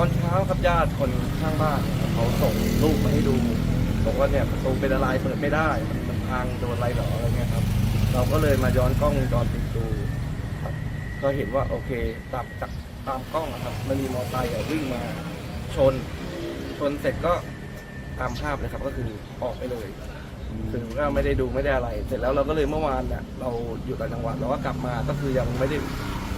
อนเช้าครับญาติคนข้างบ้านเขาส่งรูปมาให้ดูบอกว่าเนี่ยประตูเป็นอะไรเปิดไม่ได้ มันพังโดนอะไรหรออะไรเงี้ยครับ เราก็เลยมาย้อนกล้องวงจรปิดดูครับก็เห็นว่าโอเคตามจากตามกล้องอะครับ มันมีมอเตอร์ไซค์อะวิ่งมาชน ชนเสร็จก็ตามภาพเลยครับ ก็คือออกไปเลยถึงก็ไม่ได้ดูไม่ได้อะไร เสร็จแล้วเราก็เลยเมื่อวานเนี่ยเราอยู่ต่างจังหวัดเราก็กลับมาก็คือยังไม่ได้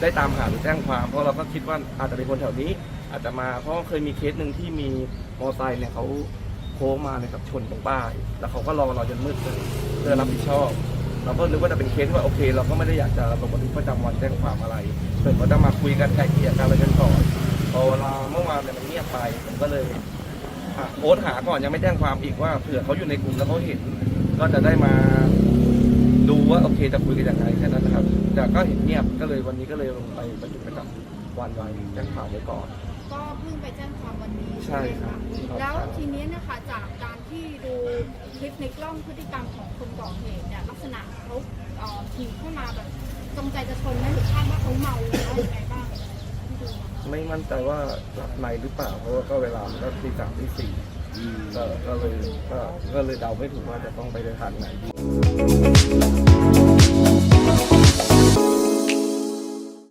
ได้ตามหาหรือแจ้งความ เพราะเราก็คิดว่าอาจจะเป็นคนแถวนี้ อาจจะมาเพราะเคยมีเคสหนึ่งที่มีมอเตอร์ไซค์เนี่ยเขาโค้งมาเนี่ยครับชนตรงป้าย แล้วเขาก็รอเราจนมืดเลยเพื่อรับผิดชอบ เราก็นึกว่าจะเป็นเคสที่ว่าโอเค เราก็ไม่ได้อยากจะลงบันทึกประจำวันแจ้งความอะไรเพื่อเขาจะมาคุยกันไกลเกลี่ยกันอะไรกันก่อนพอเวลาเมื่อวานเนี่ยมันเงียบไปผมก็เลยโพสต์หาก่อนยังไม่แจ้งความอีกว่าเผื่อเขาอยู่ในกลุ่มแล้วเขาเห็น ก็จะได้มาดูว่าโอเคจะคุยกันยังไงแค่นั้นนะครับแต่ก็เห็นเงียบก็เลยวันนี้ก็เลยลงไปบันทึกประจำวันไว้แจ้งข่าวไว้ก่อน ก็เพิ่งไปแจ้งความวันนี้ใช่ไหมครัคะบแล้วทีนี้เนะคะจากการที่ดูคลิปในกล้องพฤติกรรมของคนก่อเหตุเนี่ยลักษณะเขาเอ่อขี่เข้ามาแบบจงใจจะชนไหมหรือคาดว่าเขาเมาหรือว่ายังไงบ้างที่ดูมาไม่มั่นใจว่าหลับในหรือเปล่า เพราะว่าก็เวลามันก็ตีสามตีสี่ก็ก็เลยก็ก็เลยเดาไม่ถูกว่าจะต้องไปในทางไหนดี